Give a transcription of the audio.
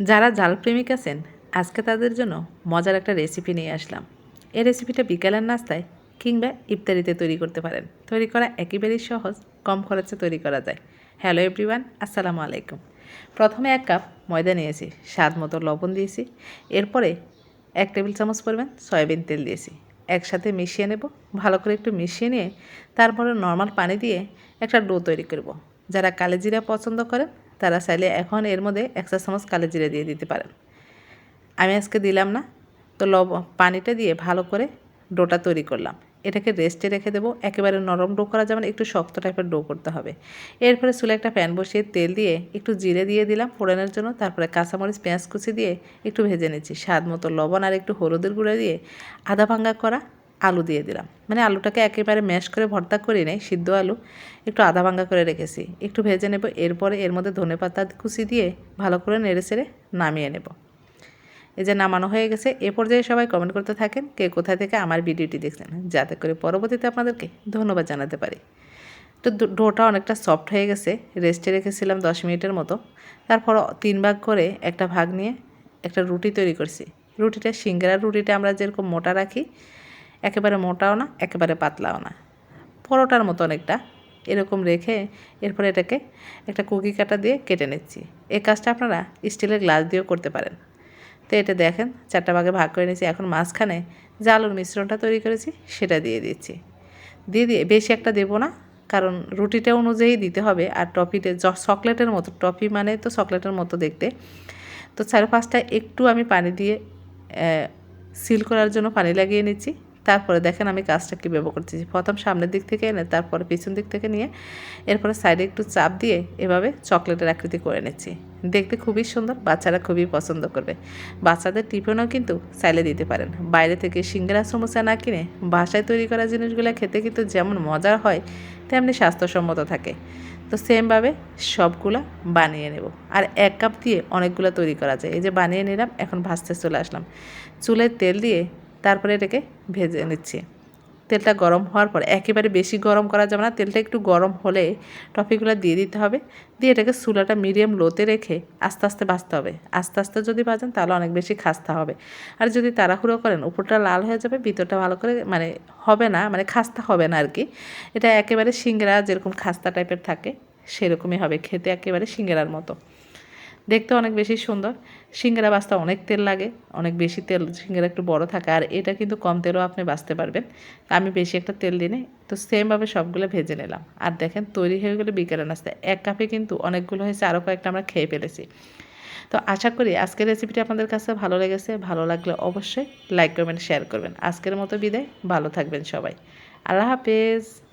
যারা জাল প্রেমিক আছেন, আজকে তাদের জন্য মজার একটা রেসিপি নিয়ে আসলাম। এই রেসিপিটা বিকেলের নাস্তায় কিংবা ইফতারিতে তৈরি করতে পারেন। তৈরি করা একেবারেই সহজ, কম খরচে তৈরি করা যায়। হ্যালো এভরিওয়ান আসসালামু আলাইকুম। প্রথমে এক কাপ ময়দা নিয়েছি, স্বাদ মতো লবণ দিয়েছি। এরপরে এক টেবিল চামচ পরিমাণ সয়াবিন তেল দিয়েছি। একসাথে মিশিয়ে নেব। ভালো করে একটু মিশিয়ে নিয়ে তারপরে নর্মাল পানি দিয়ে একটা ডো তৈরি করব। যারা কালো জিরা পছন্দ করেন তারা চাইলে এখন এর মধ্যে এক চা চামচ কালো জিরা দিয়ে দিতে পারেন। আমি আজকে দিলাম না, তো লব, পানিটা দিয়ে ভালো করে ডোটা তৈরি করলাম। এটাকে রেস্টে রেখে দেবো, একেবারে নরম ডো করা যাবে একটু শক্ত টাইপের ডো করতে হবে। এরপরে চুলে একটা প্যান বসিয়ে তেল দিয়ে একটু জিরে দিয়ে দিলাম ফোড়নের জন্য, তারপরে কাঁচামরিচ, পেঁয়াজ কুচি দিয়ে একটু ভেজে নিচ্ছি। স্বাদ মতো লবণ আর একটু হলুদের গুঁড়ো দিয়ে আধা ভাঙ্গা করা আলু দিয়ে দিলাম। মানে আলুটাকে একেবারে ম্যাশ করে ভর্তা করি নেই, সিদ্ধ আলু, একটু আধা ভাঙ্গা করে রেখেছি। একটু ভেজে নেব, এরপরে এর মধ্যে ধনে পাতা কুচি দিয়ে ভালো করে নেড়ে চেড়ে নামিয়ে নেব। এই যে নামানো হয়ে গেছে, এ পর্যায়ে সবাই কমেন্ট করতে থাকেন, কে কোথায় থেকে আমার ভিডিওটি দেখছেন, যাতে করে পরবর্তীতে আপনাদেরকে ধন্যবাদ জানাতে পারি। তো ডোটা অনেকটা সফট হয়ে গেছে রেস্টে রেখেছিলাম দশ মিনিটের মতো। তারপর তিন ভাগ করে একটা ভাগ নিয়ে একটা রুটি তৈরি করছি। রুটিটা সিঙ্গারার রুটিটা আমরা যেরকম মোটা রাখি একেবারে মোটাও না, একেবারে পাতলাও না। পরোটার মতো অনেকটা এরকম রেখে এরপরে এটাকে একটা কুকি কাটা দিয়ে কেটে নিচ্ছি। এই কাজটা আপনারা স্টিলের গ্লাস দিয়েও করতে পারেন। তো এটা দেখেন, চারটা ভাগে ভাগ করে নিয়েছি। এখন মাঝখানে যে আলুর মিশ্রণটা তৈরি করেছি, সেটা দিয়ে দিচ্ছি। দিয়ে দিয়ে বেশি একটা দেবো না, কারণ রুটিটা অনুযায়ী দিতে হবে। আর টপিতে চকলেটের মতো টপি মানে তো চকলেটের মতো দেখতে। তো চার পাঁচটা একটু আমি পানি দিয়ে সিল করার জন্য পানি লাগিয়ে নিচ্ছি। তারপরে দেখেন আমি কাজটা কীভাবে করতেছি। প্রথম সামনের দিক থেকে এনে তারপরে পিছন দিক থেকে নিয়ে এরপরে সাইডে একটু চাপ দিয়ে এভাবে চকলেটের আকৃতি করে নিচ্ছি। দেখতে খুবই সুন্দর, বাচ্চারা খুবই পছন্দ করবে। বাচ্চাদের টিফিনও কিন্তু চাইলে দিতে পারেন। বাইরে থেকে সিঙ্গারা, সমোসা না কিনে বাসায় তৈরি করা জিনিসগুলো খেতে কিন্তু যেমন মজার হয়, তেমনি স্বাস্থ্যসম্মত থাকে। তো সেমভাবে সবগুলা বানিয়ে নেব। আর এক কাপ দিয়ে অনেকগুলো তৈরি করা যায়। এই যে বানিয়ে নিলাম, এখন ভাজতে চলে আসলাম। চুলের তেল দিয়ে তারপরে এটাকে ভেজে নিচ্ছি। তেলটা গরম হওয়ার পর একেবারে বেশি গরম করা যাবে না, তেলটা একটু গরম হলে টপিগুলো দিয়ে দিতে হবে। দিয়ে এটাকে চুলাটা মিডিয়াম লোতে রেখে আস্তে আস্তে ভাজতে হবে। আস্তে আস্তে যদি ভাজেন তাহলে অনেক বেশি খাস্তা হবে। আর যদি তাড়াহুড়ো করেন, উপরটা লাল হয়ে যাবে, ভিতরটা ভালো করে মানে হবে না মানে খাস্তা হবে না আর কি এটা একেবারে সিঙ্গড়া যেরকম খাস্তা টাইপের থাকে, সেরকমই হবে, খেতে একেবারে সিঙ্গড়ার মতো। দেখতে অনেক বেশি সুন্দর। সিঙ্গারা বাঁচতে অনেক তেল লাগে, অনেক বেশি তেল, সিঙ্গারা একটু বড় থাকে, আর এটা কিন্তু কম তেলও আপনি বাঁচতে পারবেন। আমি বেশি একটা তেল দিনে তো সেমভাবে সবগুলো ভেজে নিলাম। আর দেখেন তৈরি হয়ে গেলে বিকেলে নাস্তা এক কাপে কিন্তু অনেকগুলো হয়েছে আরও কয়েকটা আমরা খেয়ে ফেলেছি। তো আশা করি আজকের রেসিপিটি আপনাদের কাছে ভালো লেগেছে। ভালো লাগলে অবশ্যই লাইক কমেন্ট শেয়ার করবেন। আজকের মতো বিদায়। ভালো থাকবেন সবাই। আল্লাহ হাফেজ।